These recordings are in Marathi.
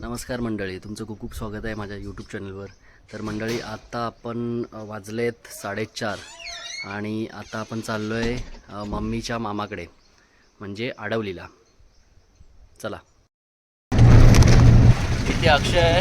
नमस्कार मंडळी तुमचं खूप खूप स्वागत आहे माझ्या यूट्यूब चॅनलवर तर मंडळी आत्ता आपण वाजलेत साडेचार आणि आता आपण चाललो आहे मम्मीच्या मामाकडे म्हणजे आडवलीला. चला. इथे अक्षय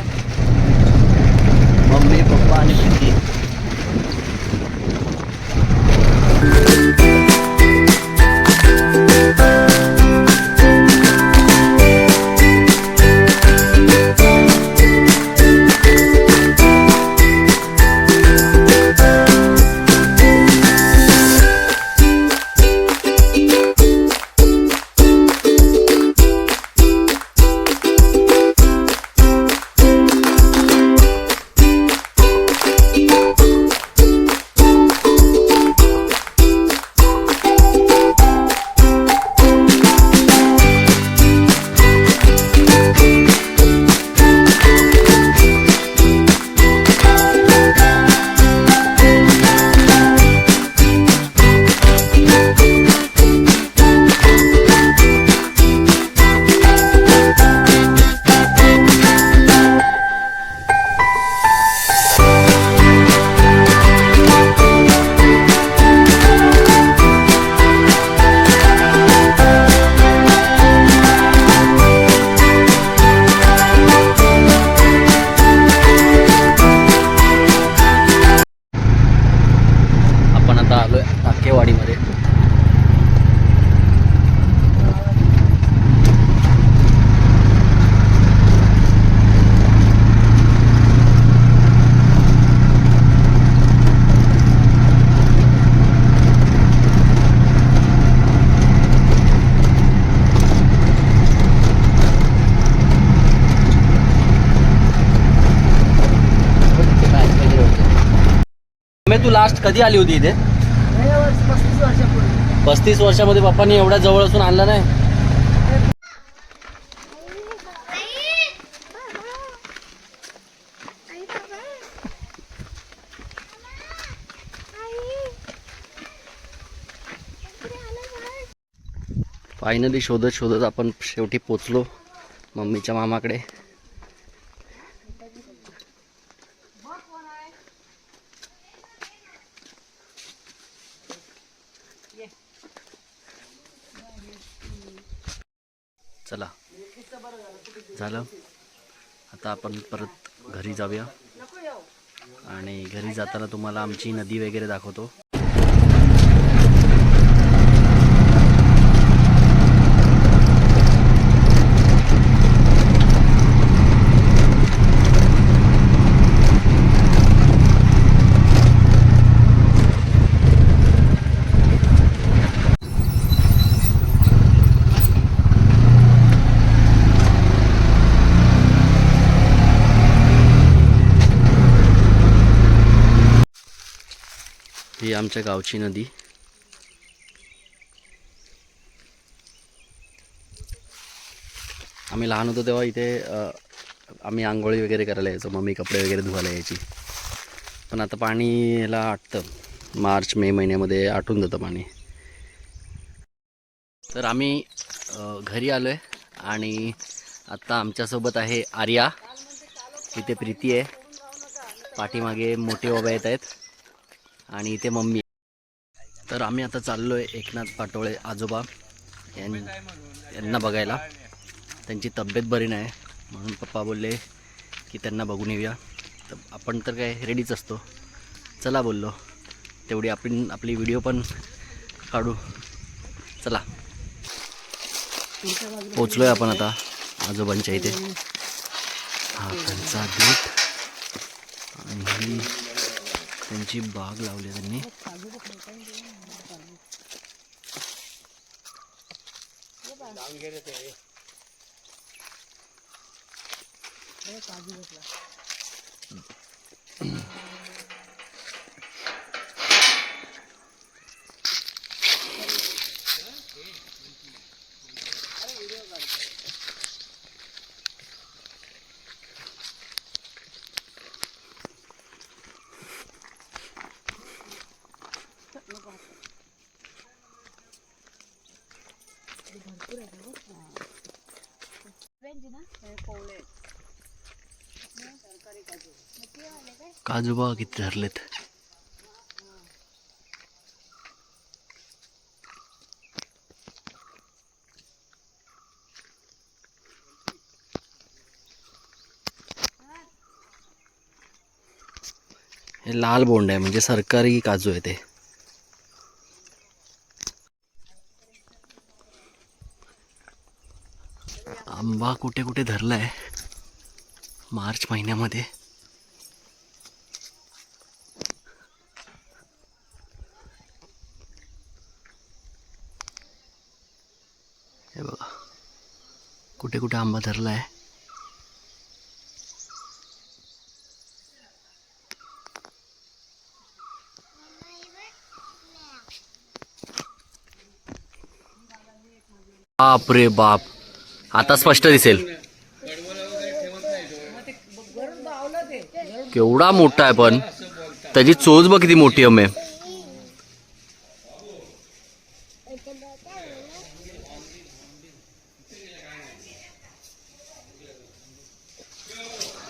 तू लास्ट कधी आली होती इथे? पस्तीस वर्षामध्ये पप्पांनी एवढ्या जवळ असून आणला नाही? फायनली शोधत शोधत आपण शेवटी पोचलो मम्मीच्या मामाकडे. चला. झालं. आता आपण परत घरी जाऊया. आणि घरी जाताना तुम्हाला आमची नदी वगैरे दाखवतो. ही आमच्या गावची नदी. आम्ही लहान होतो तेव्हा इथे आम्ही आंघोळी वगैरे करायला यायचो मम्मी कपडे वगैरे धुवायला यायची. पण आता पाणीला आटतं. मार्च मे महिन्यामध्ये आटून जातं पाणी. तर आम्ही घरी आलो आहे आणि आत्ता आमच्यासोबत आहे आर्या. इथे प्रीती आहे. पाठीमागे मोठे बाबा येत आहेत. आणि इथे मम्मी. तर आम्ही आता चाललो आहे एकनाथ पाटोळे आजोबा. यां यांना बघायला. त्यांची तब्येत बरी नाही. म्हणून पप्पा बोलले की त्यांना बघून येऊया. तर आपण तर काय रेडीच असतो. चला बोललो. तेवढी आपण आपली व्हिडिओ पण काढू. चला. पोचलो आहे आपण आता आजोबांच्या इथे. हा त्यांचा गेट आणि त्यांची बाग लावली आहे त्यांनी. कोवळे काजू बघा किती धरलेत. हे लाल बोंड आहे म्हणजे सरकारी काजू आहे ते. आंबा कुठे कुठे धरलाय? मार्च महिन्यामध्ये. बघा. कुठे कुठे आंबा धरलाय? बाप रे बाप. आता स्पष्ट दिसेल. केवढा मोठा आहे पण. त्याची चोच बघ किती मोठी अमे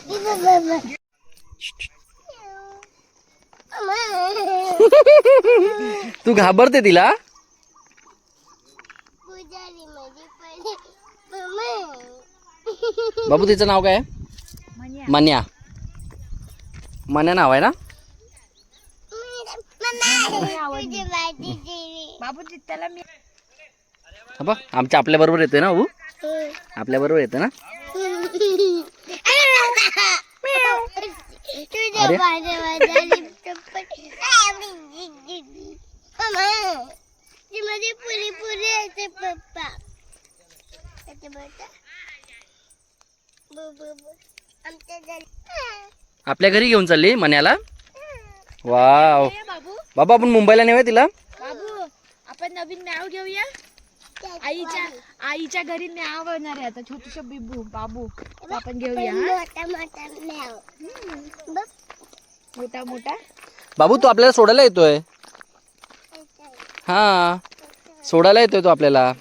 तू घाबरते तिला? बाबू तिचं नाव काय आहे? मन्या. मन्या. नाव आहे ना? हा बघ आमच्या आपल्या बरोबर येते ना बाबू आपल्या बरोबर येते ना? अरे. आपल्या घरी घेऊन चालली मन्याला? वाव. बाबा. आपण मुंबईला नेऊया तिला? बाबू आपण नवीन मॅव घेऊया. आईच्या आईच्या घरी मॅव येणार आहे आता छोटूस बिबू बाबू. आपण घेऊया मोठा मोठा. बाबू तू आपल्याला सोडायला येतोय. हा. सोडायला येतोय तो आपल्याला.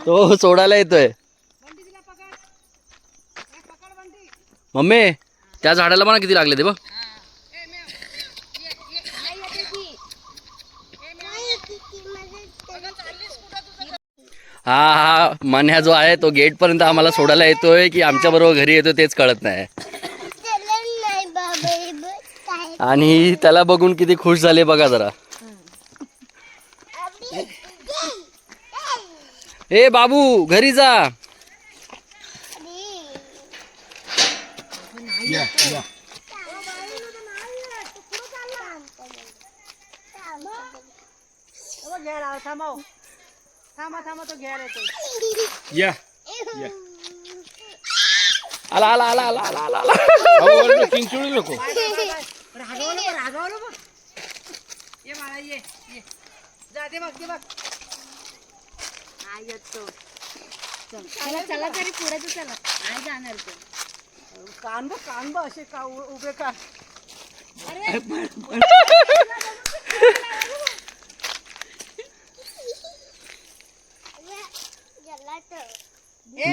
तो सोडायला येतोय. मम्मी त्या झाडाला मला किती लागले ते बघ. हा हा मन्या जो आहे तो गेट पर्यंत आम्हाला सोडायला येतोय की आमच्या बरोबर घरी येतोय तेच कळत नाही. आणि त्याला बघून किती खुश झाले बघा जरा. ए बाबू घरी जा. तो या. आला आला आला आला आला आला आला. चिंचोळी नको. रागवलं रागवलं ये मला ये ये. जा दे बघ दे बघ. हा येतो. चल. चला चला तरी पुढे तर चला. नाही जाणार तो. कान बघ कान बघ असे का उ- उभे का?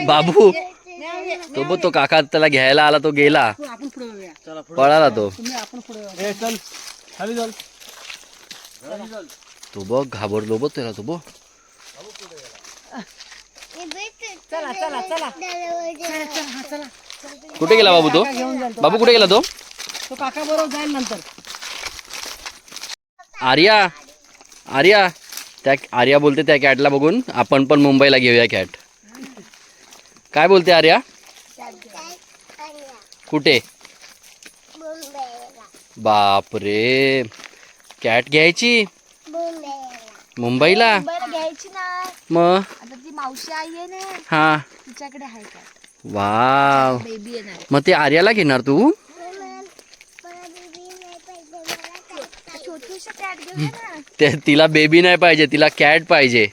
बाबू. तो बघ तो काका त्याला घ्यायला आला तो गेला. आपण पुढे येऊया. पळाला तो. तुम्ही आपण पुढे ए चल. खाली चल तो बघ घाबरलो बघ त्याला तो बघ. चला चला चला. हा चला. कुठे गेला बाबू तो? घेऊन जाईल तो बाबू कुठे गेला तो? तो काका बरोबर जाईल नंतर. आर्या आर्या. त्या आर्या बोलते त्या कॅटला बघून. आपण पण मुंबईला घेऊया कॅट. काय बोलते आर्या? कुठे? बापरे. कॅट घ्यायची? मुंबईला. बरं घ्यायची ना. मग? मावशी आई आहे ना हा. तिच्याकडे आहे का? वाव. बेबी येणार मग ते आर्याला घेणार तू? छोटूशा कॅट घेऊया ना. ते तिला बेबी नाही पाहिजे तिला कॅट पाहिजे.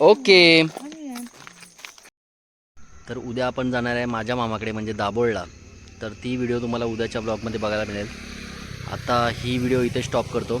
ओके तर उद्या आपण जाणार आहे माझ्या मामाकडे म्हणजे दाभोळला. तर ती व्हिडिओ तुम्हाला उद्याच्या ब्लॉगमध्ये बघायला मिळेल. आता ही व्हिडिओ इथे स्टॉप करतो.